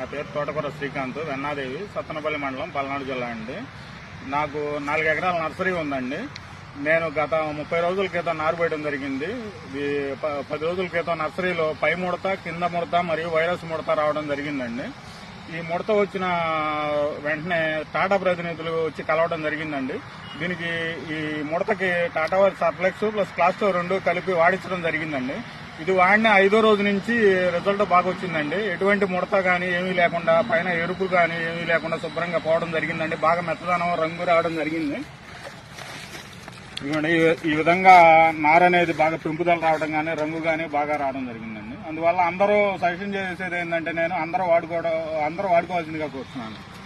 నా పేరు తోటపూర శ్రీకాంత్ వెన్నాదేవి సత్తనపల్లి మండలం పల్నాడు జిల్లా అండి. నాకు నాలుగు ఎకరాల నర్సరీ ఉందండి. నేను గత ముప్పై రోజుల క్రితం నారు వేయడం జరిగింది. ప- పది రోజుల క్రితం నర్సరీలో పై ముడత కింద ముడత మరియు వైరస్ ముడత రావడం జరిగిందండి. ఈ ముడత వచ్చిన వెంటనే టాటా ప్రతినిధులు వచ్చి కలవడం జరిగిందండి. దీనికి ఈ ముడతకి టాటా వారి సర్ఫ్లెక్స్ ప్లస్ క్లాస్తో రెండు కలిపి వాడించడం జరిగిందండి. ఇది వాడిన ఐదో రోజు నుంచి రిజల్ట్ బాగా వచ్చిందండి. ఎటువంటి ముడత కానీ ఏమీ లేకుండా పైన ఎరుపు కానీ ఏమీ లేకుండా శుభ్రంగా పోవడం జరిగిందండి. బాగా మెత్తదనం రంగు రావడం జరిగింది. ఇవ్వండి ఈ- ఈ విధంగా నార అనేది బాగా పెంపుదల రావడం కానీ రంగు కానీ బాగా రావడం జరిగిందండి. అందువల్ల అందరూ సజెషన్ చేసేది ఏంటంటే నేను అందరూ వాడుకోవడం అందరూ వాడుకోవాల్సిందిగా కోరుతున్నాను.